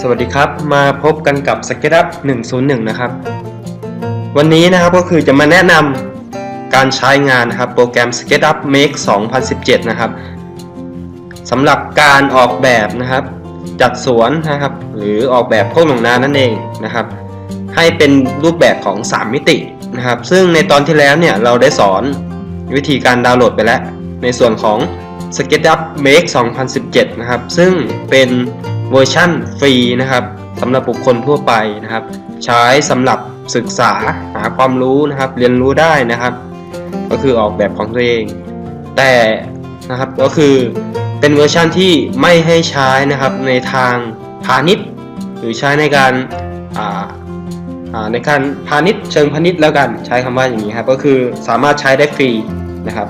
สวัสดีครับ มาพบกันกับ s k e t u p 101 นะครับ วันนี้นะครับก็คือจะมาแนะนำการใช้งานนะครับโปรแกรม s k e t u p Make 2017 นะครับสำหรับการออกแบบนะครับ จัดสวนนะครับ หรือออกแบบโคกหนองนานั่นเองนะครับ ให้เป็นรูปแบบของ 3 มิตินะครับ ซึ่งในตอนที่แล้วเนี่ยเราได้สอนวิธีการดาวน์โหลดไปแล้ว ในส่วนของ SketchUp Make 2017 นะครับ ซึ่งเป็น เวอร์ชั่นฟรีนะครับสำหรับบุคคลทั่วไปนะครับ ใช้สำหรับศึกษาหาความรู้นะครับ เรียนรู้ได้นะครับ ก็คือออกแบบของตัวเอง แต่นะครับก็คือเป็นเวอร์ชั่นที่ไม่ให้ใช้นะครับในทางพาณิชย์ หรือใช้ในการอ่าอ่าในการพาณิชย์เชิงพาณิชย์แล้วกันใช้คำว่าอย่างนี้ครับก็คือสามารถใช้ได้ฟรีนะครับ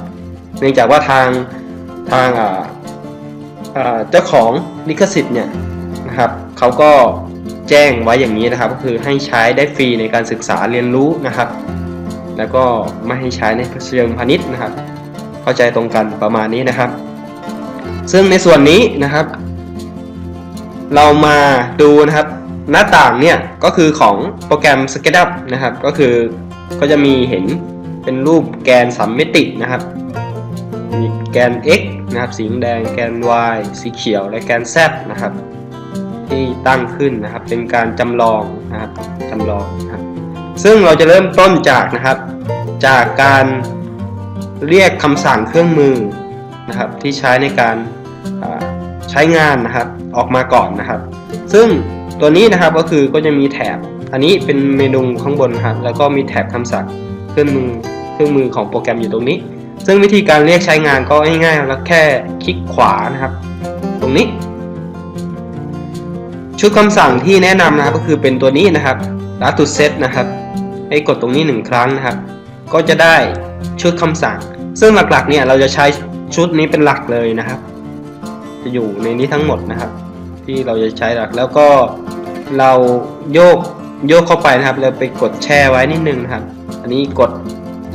เนื่องจากว่าทางทางอ่าเจ้าของ ลิขสิทธิ์เนี่ยนะครับเขาก็แจ้งไว้อย่างนี้นะครับ ก็คือให้ใช้ได้ฟรีในการศึกษาเรียนรู้นะครับ แล้วก็ไม่ให้ใช้ในเชิงพาณิชย์นะครับ เข้าใจตรงกันประมาณนี้นะครับ ซึ่งในส่วนนี้นะครับ เรามาดูนะครับหน้าต่างเนี่ยก็คือของโปรแกรม SketchUp นะครับ ก็คือก็จะมีเห็นเป็นรูปแกนสามมิตินะครับ มีแกน x นะครับสีแดงแกน y สีเขียวและแกน z นะครับ ที่ตั้งขึ้นนะครับเป็นการจำลองนะครับจำลองนะครับซึ่งเราจะเริ่มต้นจากนะครับ จากการเรียกคำสั่งเครื่องมือนะครับ ที่ใช้ในการใช้งานนะครับออกมาก่อนนะครับ ซึ่งตัวนี้นะครับก็คือก็จะมีแถบ อันนี้เป็นเมนูข้างบนครับแล้วก็มีแถบคำสั่งเครื่องมือเครื่องมือของโปรแกรมอยู่ตรงนี้ ซึ่งวิธีการเรียกใช้งานก็ง่ายๆแล้วแค่คลิกขวานะครับ ตรงนี้ ชุดคำสั่งที่แนะนำนะครับก็คือเป็นตัวนี้นะครับ last to set นะครับ ให้กดตรงนี้หนึ่งครั้งนะครับ ก็จะได้ชุดคำสั่ง ซึ่งหลักๆเนี่ยเราจะใช้ชุดนี้เป็นหลักเลยนะครับ จะอยู่ในนี้ทั้งหมดนะครับ ที่เราจะใช้หลักแล้วก็เราโยกโยกเข้าไปนะครับ แล้วไปกดแช่ไว้นิดนึงนะครับ อันนี้กด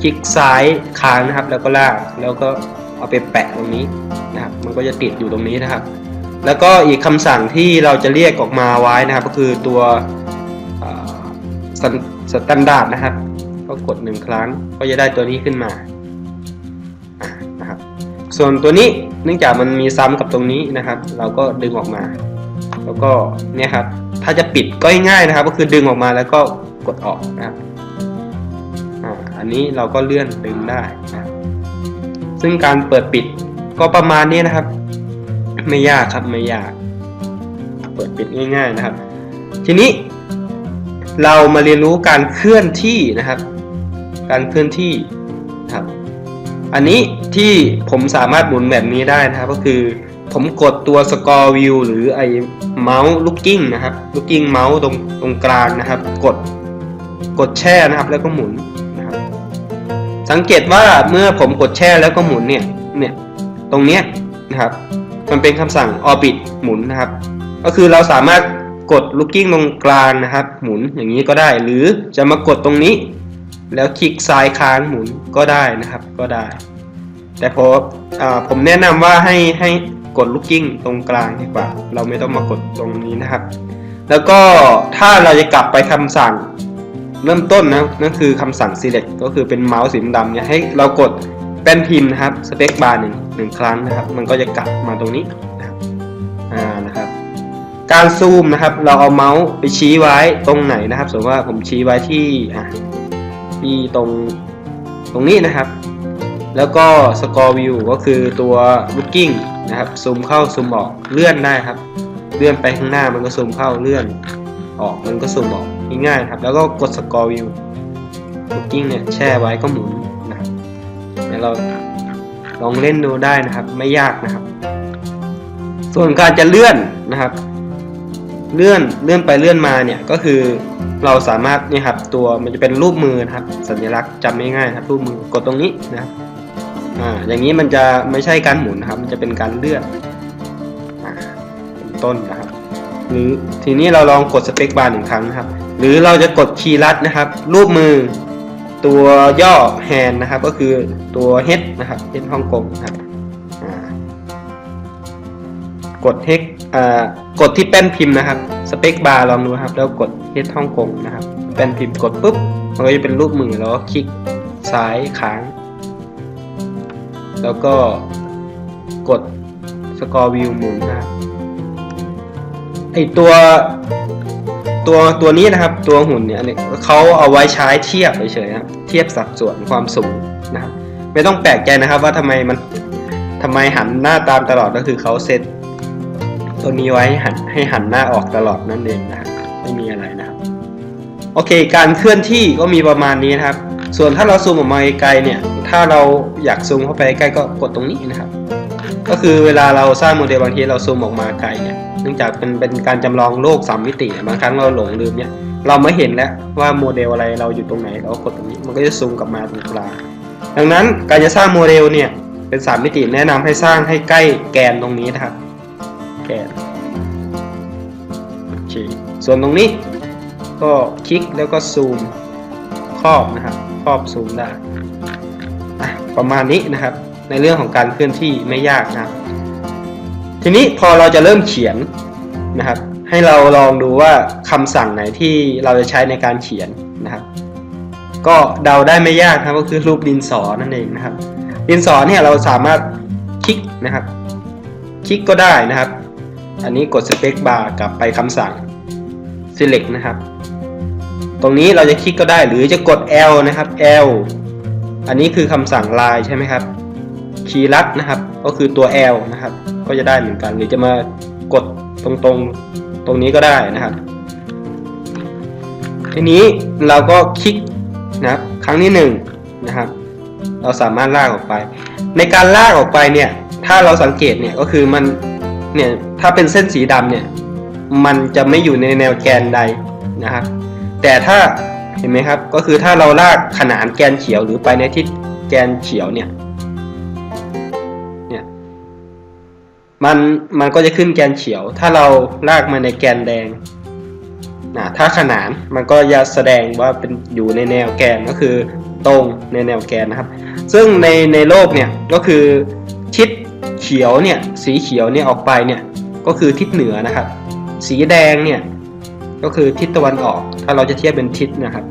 คลิกซ้ายค้างนะครับ แล้วก็ลากแล้วก็เอาไปแปะตรงนี้นะครับ มันก็จะติดอยู่ตรงนี้นะครับ แล้วก็อีกคำสั่งที่เราจะเรียกออกมาไว้นะครับ ก็คือตัวสแตนดาร์ดนะครับ ก็กดหนึ่งครั้งก็จะได้ตัวนี้ขึ้นมาะนะครับ ส่วนตัวนี้เนื่องจากมันมีซ้ำกับตรงนี้นะครับ เราก็ดึงออกมา แล้วก็เนี่ยครับ ถ้าจะปิดก็ง่ายๆนะครับ ก็คือดึงออกมาแล้วก็กดออกนะครับ อันนี้เราก็เลื่อนดึงได้นะซึ่งการเปิดปิดก็ประมาณนี้นะครับ ไม่ยากครับไม่ยาก เปิดปิดง่าย ๆนะครับ ทีนี้เรามาเรียนรู้การเคลื่อนที่นะครับ การเคลื่อนที่นะครับ อันนี้ที่ผมสามารถหมุนแบบนี้ได้นะครับ ก็คือผมกดตัว score view หรือไอเมาส์ looking นะครับ looking เมาส์ตรงตรงกลางนะครับ กดกดแช่นะครับแล้วก็หมุน สังเกตว่าเมื่อผมกดแช่แล้วก็หมุนเนี่ยเนี่ยตรงเนี้ยนะครับ มันเป็นคำสั่ง orbit หมุนนะครับ ก็คือเราสามารถกด looking ตรงกลางนะครับ หมุนอย่างนี้ก็ได้ หรือจะมากดตรงนี้ แล้วคลิกซ้ายค้างหมุนก็ได้นะครับก็ได้ แต่พออผมแนะนำว่าให้ให้กด looking ตรงกลางดีกว่า เราไม่ต้องมากดตรงนี้นะครับ แล้วก็ถ้าเราจะกลับไปคำสั่ง เริ่มต้นนะนั่นคือคำสั่ง select ก็คือเป็นเมาส์สีดำเนี่ยให้เรากดแป้นพิมพ์นะครับ space bar หนึ่งหนึ่งครั้งนะครับ มันก็จะกลับมาตรงนี้นะครับอ่านะครับ การซูมนะครับ เราเอาเมาส์ไปชี้ไว้ตรงไหนนะครับ สมมติว่าผมชี้ไว้ที่อะที่ตรงตรงนี้นะครับ แล้วก็ score view ก็คือตัว looking นะครับซูมเข้าซูมออกเลื่อนได้ครับ เลื่อนไปข้างหน้ามันก็ซูมเข้าเลื่อน ออกมันก็ซูมออก ง่ายๆครับแล้วก็กด score view looking เนี่ยแช่ไว้ก็หมุนนะครับเดี๋ยวเราลองเล่นดูได้นะครับ ไม่ยากนะครับ ส่วนการจะเลื่อนนะครับ เลื่อนเลื่อนไปเลื่อนมาเนี่ยก็คือเราสามารถนี่ครับตัวมันจะเป็นรูปมือนะครับ สัญลักษณ์จำง่ายๆครับรูปมือกดตรงนี้นะครับอ่าอย่างนี้มันจะไม่ใช่การหมุนนะครับ มันจะเป็นการเลื่อนอ่าเป็นต้นนะครับ หรือทีนี้เราลองกดสเปคบาร์หนึ่งครั้งนะครับ หรือเราจะกดคีย์ลัดนะครับ รูปมือตัวย่อแฮนนะครับ ก็คือตัว H นะครับ H ฮ่องกงนะครับกด H อ่ากดที่แป้นพิมพ์นะครับสเปคบาร์ลองดูครับ แล้วกด H ฮ่องกงนะครับ แป้นพิมพ์กดปุ๊บมันก็จะเป็นรูปมือแล้วก็คลิกซ้ายค้าง แล้วก็กดสกอร์วิวหมุนนะครับไอตัว ตัวตัวนี้นะครับตัวหุ่นเนี่ยเขาเอาไว้ใช้เทียบเฉยๆครับเทียบสัดส่วนความสูงนะครับไม่ต้องแปลกใจนะครับว่าทำไมมันทำไมหันหน้าตามตลอดก็คือเขาเซตตัวนี้ไว้ให้หันให้หันหน้าออกตลอดนั่นเองนะครับไม่มีอะไรนะครับ โอเค การเคลื่อนที่ก็มีประมาณนี้นะครับ ส่วนถ้าเราซูมออกมาไกลเนี่ย ถ้าเราอยากซูมเข้าไปใกล้ก็กดตรงนี้นะครับ ก็คือเวลาเราสร้างโมเดลบางทีเราซูมออกมาไกลเนี่ยเนื่องจากเป็นเป็นการจำลองโลกสามมิติบางครั้งเราหลงลืมเนี่ยเราไม่เห็นแล้วว่าโมเดลอะไรเราอยู่ตรงไหนเรากดตรงนี้มันก็จะซูมกลับมาตรงกลางดังนั้นการจะสร้างโมเดลเนี่ยเป็นสามมิติแนะนำให้สร้างให้ใกล้แกนตรงนี้นะครับ แกนโอเคส่วนตรงนี้ก็คลิกแล้วก็ซูมครอบนะครับครอบซูมได้ประมาณนี้นะครับ ในเรื่องของการเคลื่อนที่ไม่ยากนะครับทีนี้พอเราจะเริ่มเขียนนะครับ ให้เราลองดูว่าคำสั่งไหนที่เราจะใช้ในการเขียนนะครับ ก็เดาได้ไม่ยากครับก็คือรูปดินสอนั่นเองนะครับ ดินสอเนี่ยเราสามารถคลิกนะครับ คลิกก็ได้นะครับ อันนี้กดสเปคบาร์กลับไปคำสั่ง select นะครับ ตรงนี้เราจะคลิกก็ได้หรือจะกด L นะครับ L อันนี้คือคำสั่งลายใช่ไหมครับ คีย์ลัดนะครับ ก็คือตัว L นะครับ ก็จะได้เหมือนกัน หรือจะมากดตรงๆตรงนี้ก็ได้นะครับ ทีนี้เราก็คลิกนะครับครั้งที่หนึ่งนะครับ เราสามารถลากออกไป ในการลากออกไปเนี่ย ถ้าเราสังเกตเนี่ยก็คือมันเนี่ยถ้าเป็นเส้นสีดำเนี่ย มันจะไม่อยู่ในแนวแกนใดนะครับ แต่ถ้าเห็นไหมครับ ก็คือถ้าเราลากขนานแกนเขียวหรือไปในทิศแกนเขียวเนี่ย มันมันก็จะขึ้นแกนเขียว ถ้าเราลากมาในแกนแดงนะถ้าขนานมันก็จะแสดงว่าเป็นอยู่ในแนวแกนก็คือตรงในแนวแกนนะครับ ซึ่งในในโลกเนี่ยก็คือทิศเขียวเนี่ยสีเขียวเนี่ยออกไปเนี่ยก็คือทิศเหนือนะครับ สีแดงเนี่ยก็คือทิศตะวันออก ถ้าเราจะเทียบเป็นทิศนะครับ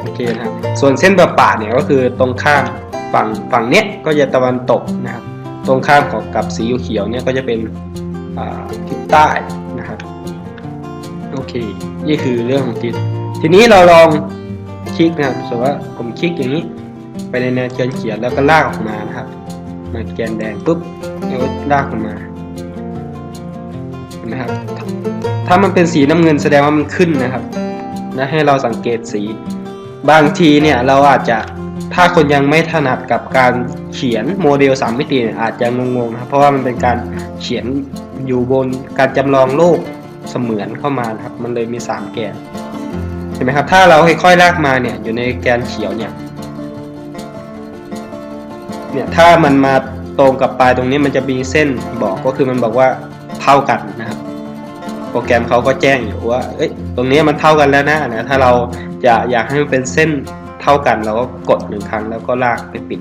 โอเคนะครับส่วนเส้นประปาเนี่ยก็คือตรงข้ามฝั่งฝั่งเนี้ยก็จะตะวันตกนะครับ ตรงข้ามของกับสีเขียวเนี่ยก็จะเป็นทิศใต้นะครับโอเค นี่คือเรื่องของทิศทีนี้เราลองคลิกนะครับสมมติว่าผมคลิกอย่างนี้ ไปในแนวเขียนเขียนแล้วก็ลากออกมานะครับมาแกนแดงปุ๊บแล้วลากออกมาเห็นะครับ ถ้ามันเป็นสีน้ำเงินแสดงว่ามันขึ้นนะครับนะให้เราสังเกตสี บางทีเนี่ยเราอาจจะ ถ้าคนยังไม่ถนัดกับการเขียนโมเดลสามมิติเนี่ยอาจจะงงๆนะครับเพราะว่ามันเป็นการเขียนอยู่บนการจำลองโลกเสมือนเข้ามานะครับ มันเลยมีสามแกนเห็นไหมครับ ถ้าเราค่อยๆลากมาเนี่ยอยู่ในแกนเขียวเนี่ยเนี่ยถ้ามันมาตรงกับปลายตรงนี้มันจะมีเส้นบอกก็คือมันบอกว่าเท่ากันนะครับ โปรแกรมเขาก็แจ้งอยู่ว่าเอ้ยตรงนี้มันเท่ากันแล้วนะนะถ้าเราจะอยากให้มันเป็นเส้น ท่ากันเราก็กดหนึ่งครั้งแล้วก็ลากไปปิด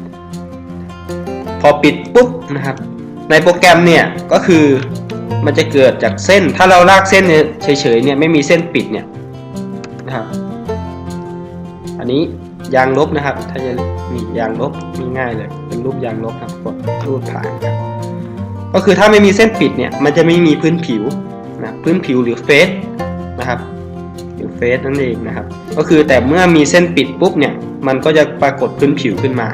พอปิดปุ๊บนะครับ ในโปรแกรมเนี่ยก็คือมันจะเกิดจากเส้น ถ้าเราลากเส้นเนี่ยเฉยๆเนี่ยไม่มีเส้นปิดเนี่ยนะครับ อันนี้ยางลบนะครับ ถ้าจะมียางลบมีง่ายเลย เป็นรูปยางลบครับกดรูปผ่านครับก็คือถ้าไม่มีเส้นปิดเนี่ยมันจะไม่มีพื้นผิวนะพื้นผิวหรือเฟสนะครับหรือเฟสนั่นเองนะครับ ก็คือแต่เมื่อมีเส้นปิดปุ๊บเนี่ย มันก็จะปรากฏพื้นผิวขึ้นมา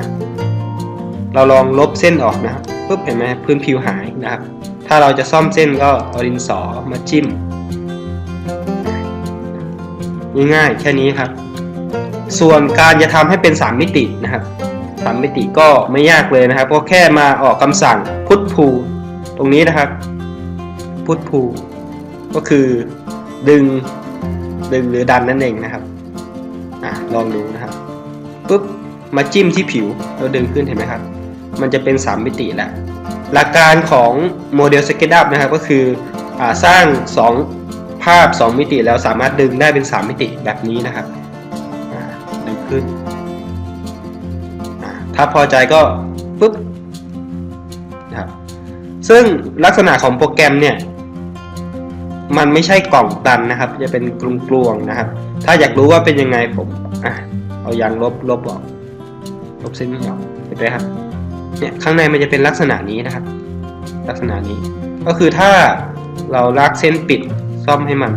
เราลองลบเส้นออกนะครับปุ๊บเห็นไหมพื้นผิวหายนะครับ ถ้าเราจะซ่อมเส้นก็เอาดินสอมาจิ้มง่ายๆแค่นี้ครับ ส่วนการจะทำให้เป็น 3 มิตินะครับ 3 มิติก็ไม่ยากเลยนะครับก็แค่มาออกคำสั่งพุทพูตรงนี้นะครับ พุทพูก็คือดึงดึงหรือดันนั่นเองนะครับ อะลองดูนะครับปุ๊บมาจิ้มที่ผิวแล้วดึงขึ้นเห็นไหมครับ มันจะเป็น 3 มิติแล้วหลักการของโมเดลสเก็ตอัพนะครับก็คืออสร้าง 2 ภาพ 2 มิติแล้วสามารถดึงได้เป็น 3 มิติแบบนี้นะครับดึงขึ้น ถ้าพอใจก็ปุ๊บนะครับซึ่งลักษณะของโปรแกรมเนี่ย มันไม่ใช่กล่องตันนะครับ จะเป็นกลวงๆนะครับ ถ้าอยากรู้ว่าเป็นยังไงผมอะเอายางลบลบออกลบเส้นนี้ออกเห็นไหมครับเนี่ยข้างในมันจะเป็นลักษณะนี้นะครับ ลักษณะนี้ ก็คือถ้าเราลากเส้นปิดซ่อมให้มัน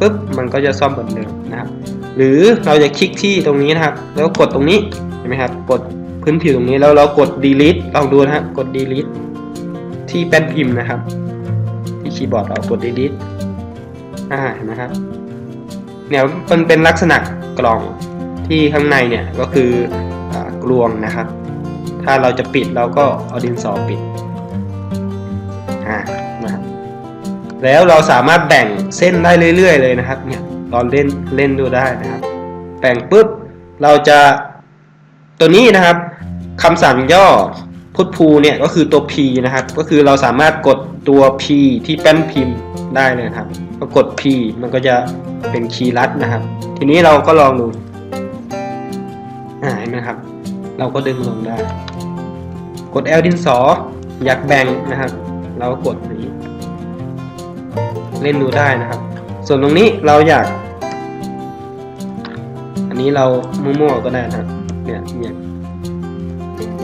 ปุ๊บมันก็จะซ่อมเหมือนเดิมนะครับ หรือเราจะคลิกที่ตรงนี้นะครับ แล้วกดตรงนี้เห็นไหมครับกดพื้นผิวตรงนี้แล้วเรากด delete ลองดูนะครับกด delete ที่แป้นพิมพ์นะครับที่คีย์บอร์ดเรากด delete อ่าเห็นไหมครับ เนี่ยมันเป็นลักษณะกล่องที่ข้างในเนี่ยก็คืออกลวงนะครับ ถ้าเราจะปิดเราก็เอาดินสอปิดอ่านะครับแล้วเราสามารถแบ่งเส้นได้เรื่อยๆเลยนะครับ เนี่ยตอนเล่นเล่นดูได้นะครับ แบ่งปุ๊บเราจะตัวนี้นะครับคำสั่งย่อพุทพูเนี่ยก็คือตัว P นะครับ ก็คือเราสามารถกดตัว P ที่แป้นพิมพ์ได้เลยครับ ก็กด P มันก็จะ เป็นคีย์ลัดนะครับ ทีนี้เราก็ลองดูอ่าเห็นไหมครับ เราก็ดึงลงได้ กด L ดินสอ อยากแบ่งนะครับ เราก็กดนี้ เล่นดูได้นะครับ ส่วนตรงนี้เราอยาก อันนี้เรามั่วๆก็ได้นะครับ เนี่ยเนี่ย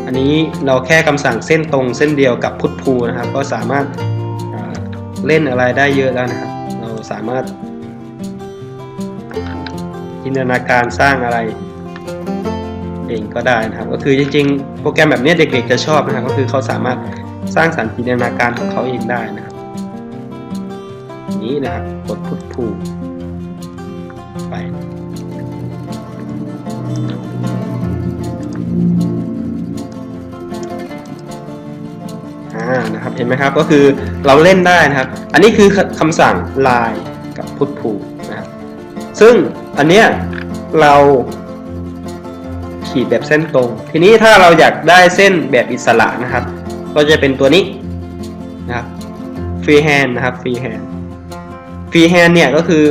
อันนี้เราแค่คำสั่งเส้นตรงเส้นเดียวกับพุทพูนะครับ ก็สามารถเล่นอะไรได้เยอะแล้วนะครับ เราสามารถ จินตนาการสร้างอะไรเองก็ได้นะครับ ก็คือจริงๆ โปรแกรมแบบนี้เด็กๆจะชอบนะครับ ก็คือเขาสามารถสร้างสรรค์จินตนาการของเขาเองได้นะครับนี้นะครับกดพุทพูไปนะครับเห็นไหมครับก็คือเราเล่นได้นะครับ อันนี้คือคำสั่ง line กับ put p o นะครับซึ่ง อันเนี้ยเราขีดแบบเส้นตรง ทีนี้ถ้าเราอยากได้เส้นแบบอิสระนะครับ ก็จะเป็นตัวนี้นะครับ freehand นะครับ freehand freehand เนี่ยก็คือ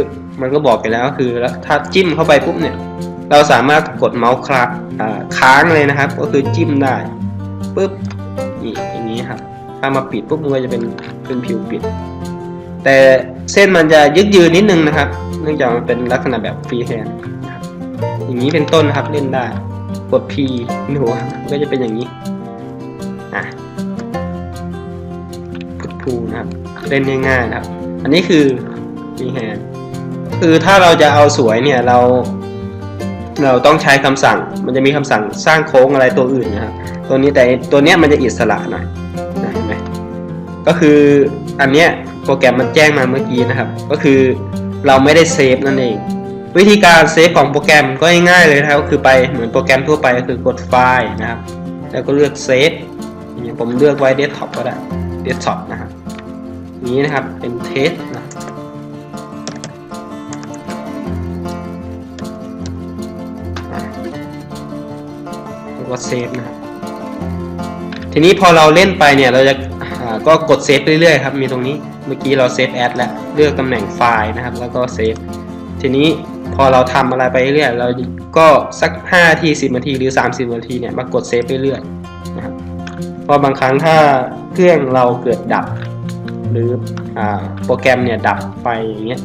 มันก็บอกไปแล้วคือถ้าจิ้มเข้าไปปุ๊บเนี่ย เราสามารถกดเมาส์คลาอ่าค้างเลยนะครับ ก็คือจิ้มได้ปุ๊บนี่อย่างนี้ครับ ถ้ามาปิดปุ๊บมันก็จะเป็นเป็นผิวปิด แต่เส้นมันจะยึดยืนนิดนึงนะครับ เนื่องจากมันเป็นลักษณะแบบฟรีแฮนด์อย่างนี้เป็นต้นนะครับเล่นได้กด P หนูก็จะเป็นอย่างนี้อะกดพูนะครับเล่นง่ายๆนะครับ อันนี้คือฟรีแฮนด์คือถ้าเราจะเอาสวยเนี่ยเราเราต้องใช้คำสั่ง มันจะมีคำสั่งสร้างโค้งอะไรตัวอื่นนะครับ ตัวนี้แต่ตัวเนี้ยมันจะอิสระหน่อยนะเห็นไหมก็คืออันเนี้ย โปรแกรมมันแจ้งมาเมื่อกี้นะครับ ก็คือเราไม่ได้เซฟนั่นเอง วิธีการเซฟของโปรแกรมก็ง่ายๆเลยนะครับก็คือไปเหมือนโปรแกรมทั่วไปก็คือกดไฟล์นะครับ แล้วก็เลือกเซฟอย่างผมเลือกไว้เดสก์ท็อปก็ได้เดสก์ท็อปนะครับนี้นะครับเป็นเทสนะวก็เซฟนะครับทีนี้พอเราเล่นไปเนี่ยเราจะก็กดเซฟเรื่อยๆครับมีตรงนี้ เมื่อกี้เราเซฟแอดแล้วเลือกตำแหน่งไฟล์นะครับ แล้วก็เซฟทีนี้พอเราทำอะไรไปเรื่อยเราก็สัก5นาที10นาทีหรือ 30นาทีเนี่ยมากดเซฟเรื่อยๆนะครับเพราะบางครั้งถ้าเครื่องเราเกิดดับ หรืออโปรแกรมเนี่ยดับไปอย่างเงี้ย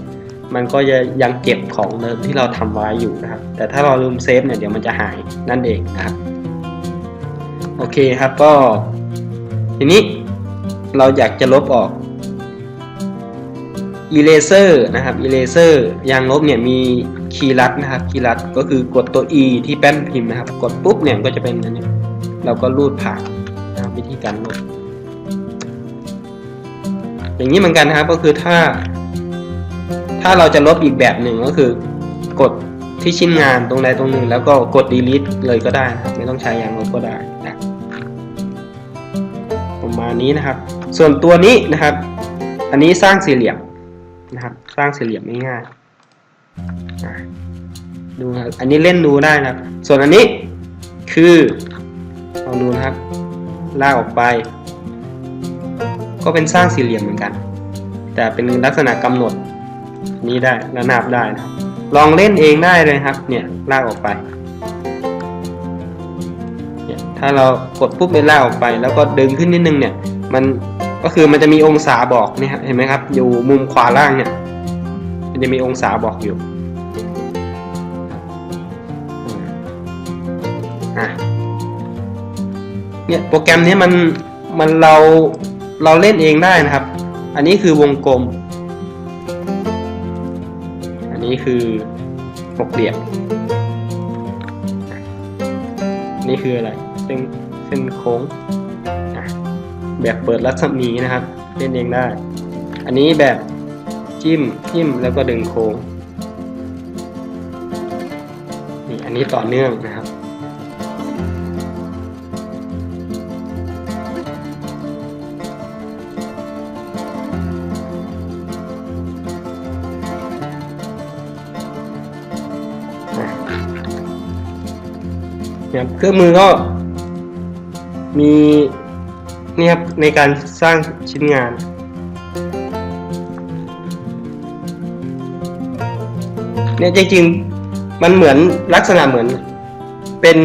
มันก็จะยังเก็บของเดิมที่เราทำไว้อยู่นะครับ แต่ถ้าเราลืมเซฟเนี่ยเดี๋ยวมันจะหายนั่นเองนะครับโอเคครับก็ ทีนี้เราอยากจะลบออก eraser นะครับ eraser ยางลบเนี่ยมีคีย์ลัดนะครับคีย์ลัดก็คือกดตัว e ที่แป้นพิมพ์นะครับ กดปุ๊บเนี่ยก็จะเป็นอันนี้เราก็รูดผ่านนะวิธีการลบอย่างนี้เหมือนกันนะครับก็คือถ้า ถ้าเราจะลบอีกแบบหนึ่งก็คือกดที่ชิ้นงานตรงใดตรงหนึ่ง แล้วก็กด delete เลยก็ได้นะครับไม่ต้องใช้ยางลบก็ได้นะประมาณนี้นะครับ ส่วนตัวนี้นะครับ อันนี้สร้างสี่เหลี่ยม นะครับ สร้างสี่เหลี่ยมง่ายๆดูนะครับอันนี้เล่นดูได้นะครับ ส่วนอันนี้คือลองดูนะครับ ลากออกไป ก็เป็นสร้างสี่เหลี่ยมเหมือนกัน แต่เป็นลักษณะกำหนดนี้ได้ระนาบได้นะครับ ลองเล่นเองได้เลยครับ เนี่ยลากออกไปเนี่ยถ้าเรากดปุ๊บเป็นลากออกไป แล้วก็ดึงขึ้นนิดนึงเนี่ย มัน ก็คือมันจะมีองศาบอกเนี่ยครับเห็นไหมครับ อยู่มุมขวาล่างเนี่ย มันจะมีองศาบอกอยู่เนี่ยโปรแกรมนี้มันมันเราเราเล่นเองได้นะครับ อันนี้คือวงกลม อันนี้คือหกเหลี่ยม นี่คืออะไร เส้นเส้นโค้ง แบบเปิดรัศมีนะครับ เล่นเองได้ อันนี้แบบจิ้มจิ้มแล้วก็ดึงโค้งนี่อันนี้ต่อเนื่องนะครับเนี่ยเครื่องมือก็มี นี่ครับในการสร้างชิ้นงาน เนี่ยจริงๆมันเหมือนลักษณะเหมือน เป็น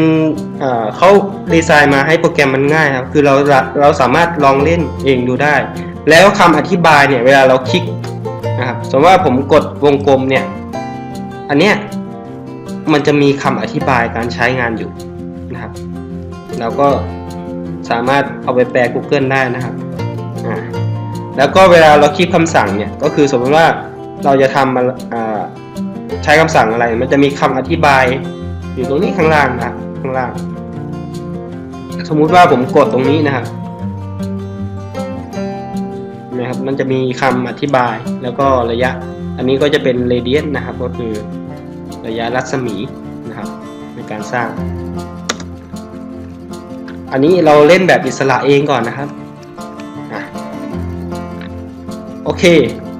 เเขาดีไซน์มาให้โปรแกรมมันง่ายครับ คือเราเราสามารถลองเล่นเองดูได้ แล้วคำอธิบายเนี่ยเวลาเราคลิกนะครับสมมติว่าผมกดวงกลมเนี่ย อันเนี้ยมันจะมีคำอธิบายการใช้งานอยู่นะครับเราก็ สามารถเอาไปแปล Google ได้นะครับแล้วก็เวลาเราคลิกคำสั่งเนี่ยก็คือสมมติว่าเราจะทำอ่าใช้คำสั่งอะไร มันจะมีคำอธิบายอยู่ตรงนี้ข้างล่างนะครับข้างล่าง สมมุติว่าผมกดตรงนี้นะครับนะครับมันจะมีคำอธิบายแล้วก็ระยะ อันนี้ก็จะเป็นเรเดียนนะครับ ก็คือระยะรัศมีนะครับในการสร้าง อันนี้เราเล่นแบบอิสระเองก่อนนะครับโอเค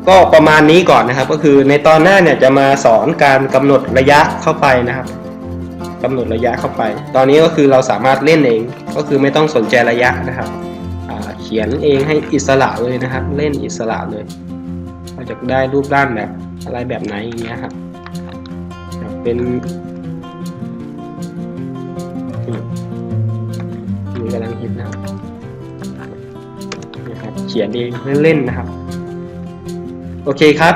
ก็ประมาณนี้ก่อนนะครับ ก็คือในตอนหน้าเนี่ยจะมาสอนการกำหนดระยะเข้าไปนะครับกำหนดระยะเข้าไป ตอนนี้ก็คือเราสามารถเล่นเอง ก็คือไม่ต้องสนใจระยะนะครับเขียนเองให้อิสระเลยนะครับ เล่นอิสระเลยเราจะได้รูปร่างแบบอะไรแบบไหนอย่างเงี้ยครับเป็น ขียนเองเล่นๆนะครับ โอเคครับ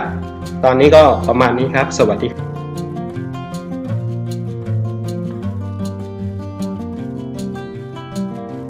ตอนนี้ก็ประมาณนี้ครับ สวัสดีครับ